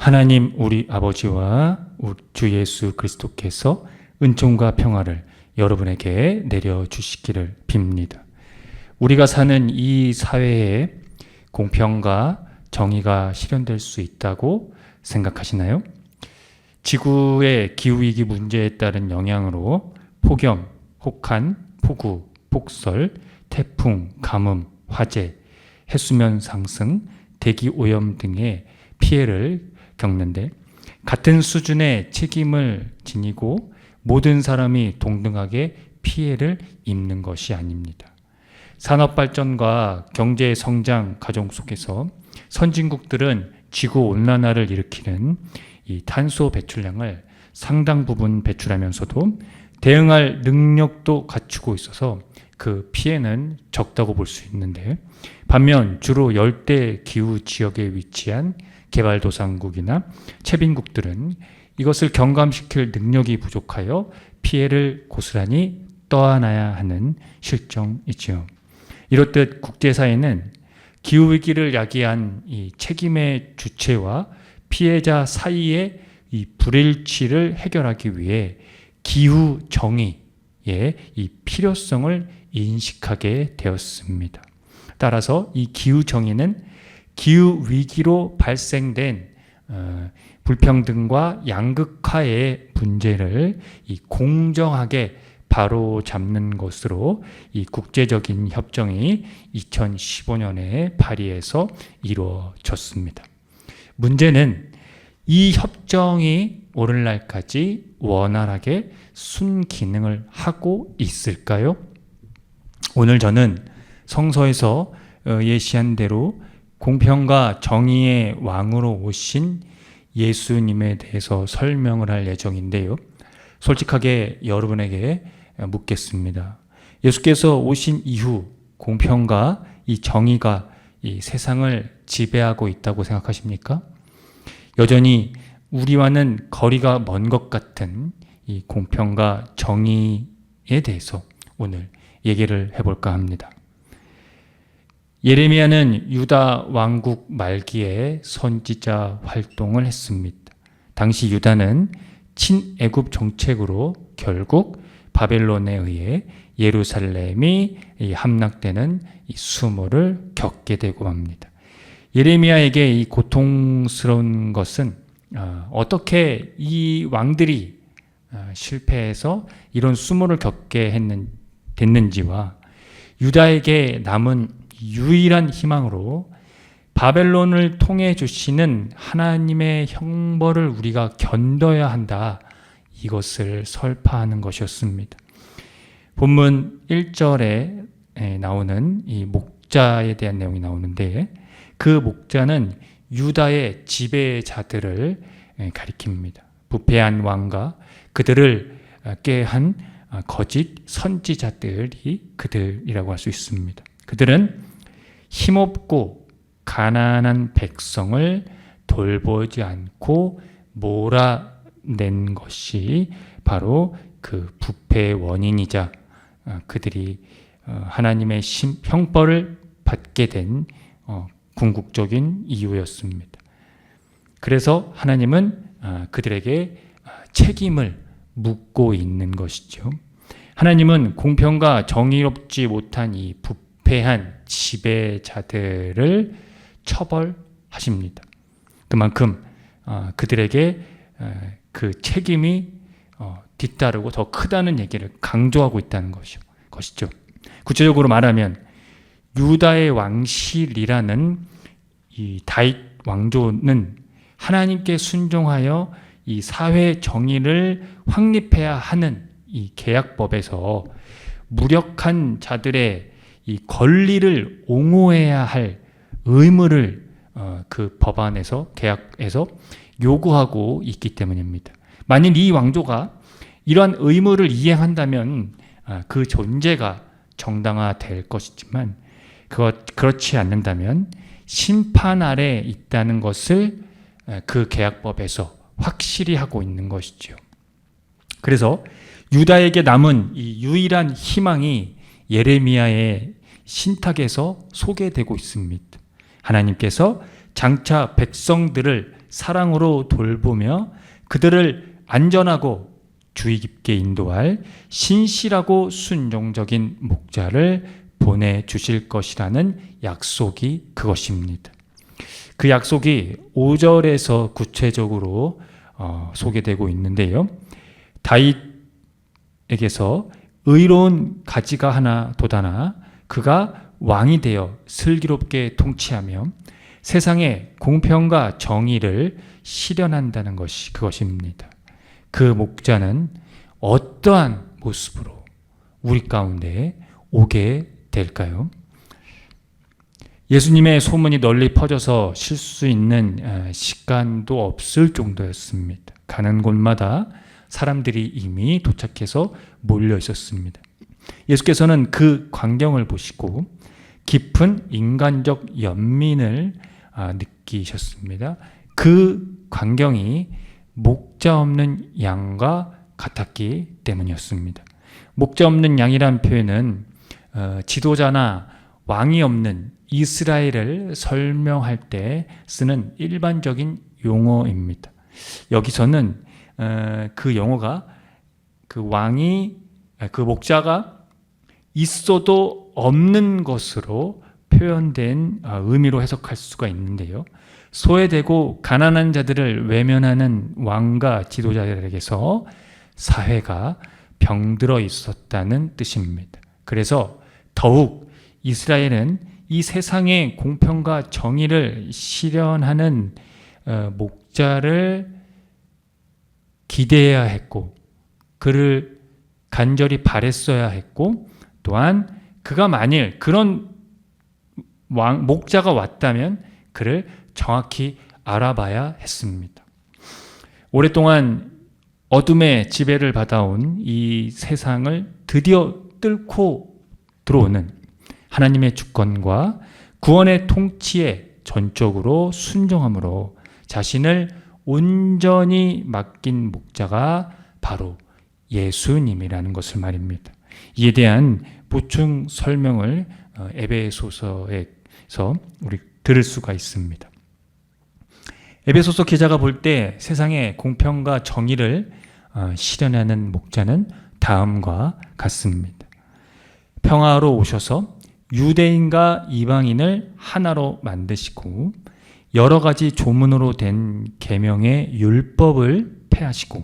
하나님 우리 아버지와 주 예수 그리스도께서 은총과 평화를 여러분에게 내려 주시기를 빕니다. 우리가 사는 이 사회에 공평과 정의가 실현될 수 있다고 생각하시나요? 지구의 기후위기 문제에 따른 영향으로 폭염, 혹한, 폭우, 폭설, 태풍, 가뭄, 화재, 해수면 상승, 대기 오염 등의 피해를 겪는데 같은 수준의 책임을 지니고 모든 사람이 동등하게 피해를 입는 것이 아닙니다. 산업 발전과 경제 성장 과정 속에서 선진국들은 지구 온난화를 일으키는 이 탄소 배출량을 상당 부분 배출하면서도 대응할 능력도 갖추고 있어서 그 피해는 적다고 볼 수 있는데 반면 주로 열대 기후 지역에 위치한 개발도상국이나 채빈국들은 이것을 경감시킬 능력이 부족하여 피해를 고스란히 떠안아야 하는 실정이지요. 이렇듯 국제사회는 기후위기를 야기한 이 책임의 주체와 피해자 사이의 이 불일치를 해결하기 위해 기후 정의의 이 필요성을 인식하게 되었습니다. 따라서 이 기후 정의는 기후 위기로 발생된 어, 불평등과 양극화의 문제를 이 공정하게 바로 잡는 것으로 이 국제적인 협정이 2015년에 파리에서 이루어졌습니다. 문제는 이 협정이 오늘날까지 원활하게 순기능을 하고 있을까요? 오늘 저는 성서에서 어, 예시한 대로 공평과 정의의 왕으로 오신 예수님에 대해서 설명을 할 예정인데요. 솔직하게 여러분에게 묻겠습니다. 예수께서 오신 이후 공평과 이 정의가 이 세상을 지배하고 있다고 생각하십니까? 여전히 우리와는 거리가 먼 것 같은 이 공평과 정의에 대해서 오늘 얘기를 해볼까 합니다. 예레미야는 유다 왕국 말기에 선지자 활동을 했습니다. 당시 유다는 친애굽 정책으로 결국 바벨론에 의해 예루살렘이 함락되는 이 수모를 겪게 되고 맙니다. 예레미야에게 이 고통스러운 것은 어, 어떻게 이 왕들이 어, 실패해서 이런 수모를 겪게 했는, 됐는지와 유다에게 남은 유일한 희망으로 바벨론을 통해 주시는 하나님의 형벌을 우리가 견뎌야 한다. 이것을 설파하는 것이었습니다. 본문 1절에 나오는 이 목자에 대한 내용이 나오는데 그 목자는 유다의 지배자들을 가리킵니다. 부패한 왕과 그들을 깨한 거짓 선지자들이 그들이라고 할 수 있습니다. 그들은 힘없고 가난한 백성을 돌보지 않고 몰아낸 것이 바로 그 부패의 원인이자 어, 그들이 어, 하나님의 형벌을 받게 된 어, 궁극적인 이유였습니다. 그래서 하나님은 그들에게 책임을 묻고 있는 것이죠. 하나님은 공평과 정의롭지 못한 이 부패 한 지배자들을 처벌하십니다. 그만큼 그들에게 그 책임이 뒤따르고 더 크다는 얘기를 강조하고 있다는 것이죠. 구체적으로 말하면 유다의 왕실이라는 이 다윗 왕조는 하나님께 순종하여 이 사회 정의를 확립해야 하는 이 계약법에서 무력한 자들의 이 권리를 옹호해야 할 의무를 어, 그 법안에서 계약에서 요구하고 있기 때문입니다. 만일 이 왕조가 이러한 의무를 이행한다면 아, 그 존재가 정당화될 것이지만 그것 그렇지 않는다면 심판 아래 있다는 것을 아, 그 계약법에서 확실히 하고 있는 것이죠. 그래서 유다에게 남은 이 유일한 희망이 예레미야의 신탁에서 소개되고 있습니다. 하나님께서 장차 백성들을 사랑으로 돌보며 그들을 안전하고 주의 깊게 인도할 신실하고 순종적인 목자를 보내주실 것이라는 약속이 그것입니다. 그 약속이 5절에서 구체적으로 어, 소개되고 있는데요. 다윗에게서 의로운 가지가 하나 돋아나 그가 왕이 되어 슬기롭게 통치하며 세상에 공평과 정의를 실현한다는 것이 그것입니다. 그 목자는 어떠한 모습으로 우리 가운데 오게 될까요? 예수님의 소문이 널리 퍼져서 쉴 수 있는 시간도 없을 정도였습니다. 가는 곳마다 사람들이 이미 도착해서 몰려 있었습니다. 예수께서는 그 광경을 보시고 깊은 인간적 연민을 아, 느끼셨습니다. 그 광경이 목자 없는 양과 같았기 때문이었습니다. 목자 없는 양이란 표현은 어, 지도자나 왕이 없는 이스라엘을 설명할 때 쓰는 일반적인 용어입니다. 여기서는 어, 그 용어가 그 왕이 아, 그 목자가 있어도 없는 것으로 표현된 아, 의미로 해석할 수가 있는데요. 소외되고 가난한 자들을 외면하는 왕과 지도자들에게서 사회가 병들어 있었다는 뜻입니다. 그래서 더욱 이스라엘은 이 세상의 공평과 정의를 실현하는 어, 목자를 기대해야 했고 그를 간절히 바랬어야 했고 또한 그가 만일 그런 왕, 목자가 왔다면 그를 정확히 알아봐야 했습니다. 오랫동안 어둠의 지배를 받아온 이 세상을 드디어 뚫고 들어오는 하나님의 주권과 구원의 통치에 전적으로 순종함으로 자신을 온전히 맡긴 목자가 바로 예수님이라는 것을 말입니다. 이에 대한 보충 설명을 어, 에베소서에서 우리 들을 수가 있습니다. 에베소서 기자가 볼 때 세상의 공평과 정의를 어, 실현하는 목자는 다음과 같습니다. 평화로 오셔서 유대인과 이방인을 하나로 만드시고 여러 가지 조문으로 된 계명의 율법을 폐하시고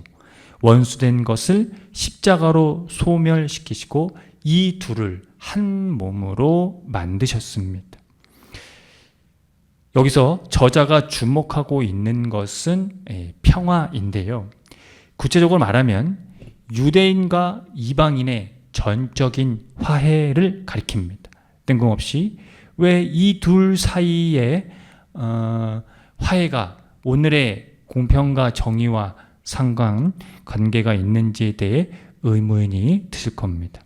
원수된 것을 십자가로 소멸시키시고 이 둘을 한 몸으로 만드셨습니다. 여기서 저자가 주목하고 있는 것은 예, 평화인데요. 구체적으로 말하면 유대인과 이방인의 전적인 화해를 가리킵니다. 뜬금없이 왜 이 둘 사이에 어, 화해가 오늘의 공평과 정의와 상관 관계가 있는지에 대해 의문이 드실 겁니다.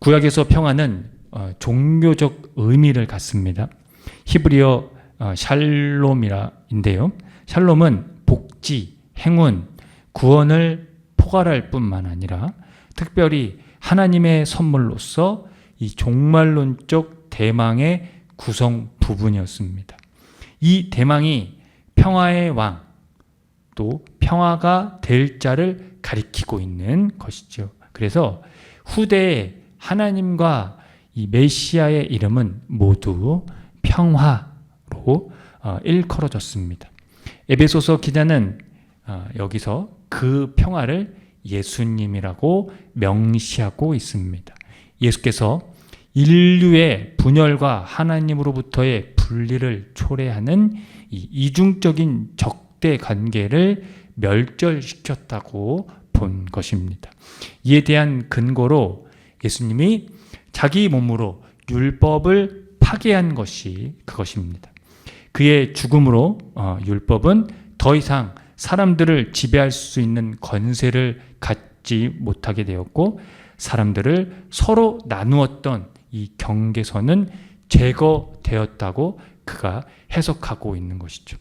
구약에서 평화는 어, 종교적 의미를 갖습니다. 히브리어 어, 샬롬이라인데요. 샬롬은 복지, 행운, 구원을 포괄할 뿐만 아니라 특별히 하나님의 선물로서 이 종말론적 대망의 구성 부분이었습니다. 이 대망이 평화의 왕, 또 평화가 될 자를 가리키고 있는 것이죠. 그래서 후대에 하나님과 이 메시아의 이름은 모두 평화로 어, 일컬어졌습니다. 에베소서 기자는 어, 여기서 그 평화를 예수님이라고 명시하고 있습니다. 예수께서 인류의 분열과 하나님으로부터의 분리를 초래하는 이중적인 적대 관계를 멸절시켰다고 본 것입니다. 이에 대한 근거로 예수님이 자기 몸으로 율법을 파괴한 것이 그것입니다. 그의 죽음으로 어, 율법은 더 이상 사람들을 지배할 수 있는 권세를 갖지 못하게 되었고 사람들을 서로 나누었던 이 경계선은 제거되었다고 그가 해석하고 있는 것이죠.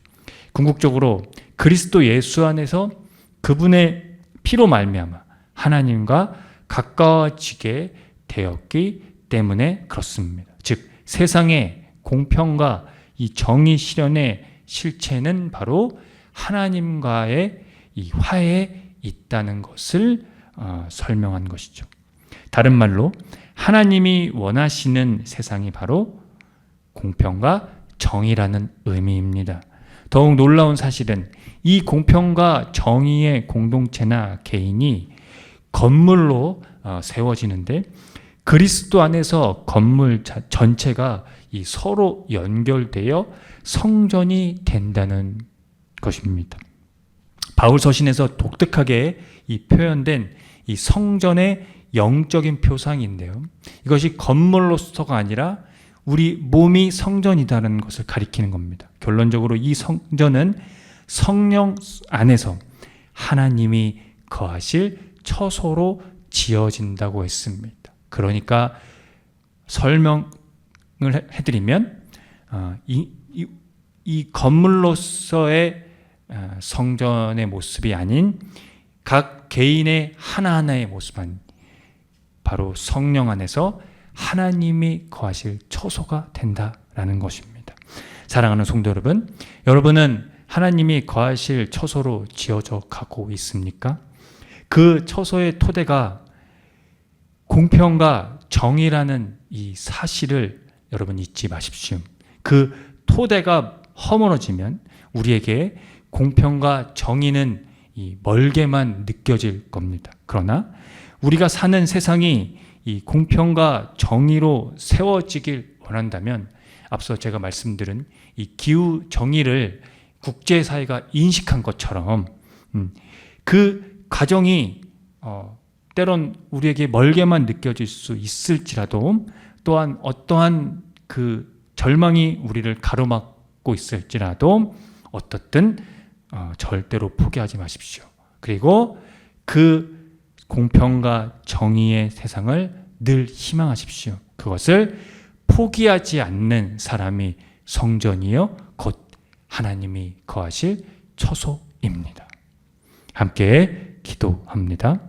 궁극적으로 그리스도 예수 안에서 그분의 피로 말미암아 하나님과 가까워지게 되었기 때문에 그렇습니다. 즉 세상의 공평과 이 정의 실현의 실체는 바로 하나님과의 이 화해에 있다는 것을 어, 설명한 것이죠. 다른 말로 하나님이 원하시는 세상이 바로 공평과 정의라는 의미입니다. 더욱 놀라운 사실은 이 공평과 정의의 공동체나 개인이 건물로 어, 세워지는데 그리스도 안에서 건물 자- 전체가 이 서로 연결되어 성전이 된다는 것입니다. 바울 서신에서 독특하게 이 표현된 이 성전의 영적인 표상인데요. 이것이 건물로서가 아니라 우리 몸이 성전이다는 것을 가리키는 겁니다. 결론적으로 이 성전은 성령 안에서 하나님이 거하실 처소로 지어진다고 했습니다. 그러니까 설명을 해- 해드리면 어, 이, 이, 이 건물로서의 어, 성전의 모습이 아닌 각 개인의 하나하나의 모습은 바로 성령 안에서 하나님이 거하실 처소가 된다라는 것입니다. 사랑하는 성도 여러분, 여러분은 하나님이 거하실 처소로 지어져 가고 있습니까? 그 처소의 토대가 공평과 정의라는 이 사실을 여러분 잊지 마십시오. 그 토대가 허물어지면 우리에게 공평과 정의는 이 멀게만 느껴질 겁니다. 그러나 우리가 사는 세상이 이 공평과 정의로 세워지길 원한다면 앞서 제가 말씀드린 이 기후 정의를 국제사회가 인식한 것처럼 음, 그 과정이 어, 때론 우리에게 멀게만 느껴질 수 있을지라도 또한 어떠한 그 절망이 우리를 가로막고 있을지라도 어떻든 어, 절대로 포기하지 마십시오. 그리고 그 공평과 정의의 세상을 늘 희망하십시오. 그것을 포기하지 않는 사람이 성전이요 곧 하나님이 거하실 처소입니다. 함께 기도합니다.